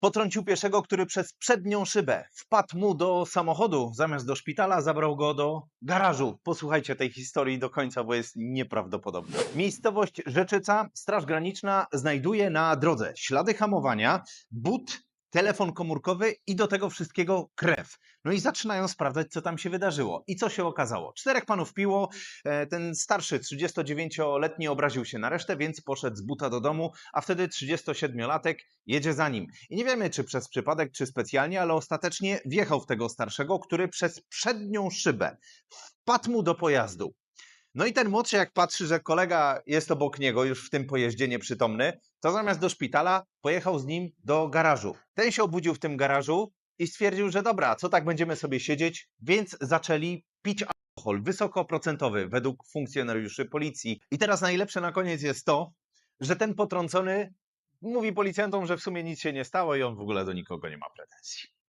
Potrącił pieszego, który przez przednią szybę wpadł mu do samochodu, zamiast do szpitala zabrał go do garażu. Posłuchajcie tej historii do końca, bo jest nieprawdopodobna. Miejscowość Rzeczyca, Straż Graniczna znajduje na drodze ślady hamowania, but, telefon komórkowy i do tego wszystkiego krew. No i zaczynają sprawdzać, co tam się wydarzyło. I co się okazało? Czterech panów piło, e, ten starszy 39-letni obraził się na resztę, więc poszedł z buta do domu, a wtedy 37-latek jedzie za nim. I nie wiemy, czy przez przypadek, czy specjalnie, ale ostatecznie wjechał w tego starszego, który przez przednią szybę wpadł mu do pojazdu. No i ten młodszy, jak patrzy, że kolega jest obok niego, już w tym pojeździe nieprzytomny, to zamiast do szpitala pojechał z nim do garażu. Ten się obudził w tym garażu i stwierdził, że dobra, co tak będziemy sobie siedzieć, więc zaczęli pić alkohol wysokoprocentowy według funkcjonariuszy policji. I teraz najlepsze na koniec jest to, że ten potrącony mówi policjantom, że w sumie nic się nie stało i on w ogóle do nikogo nie ma pretensji.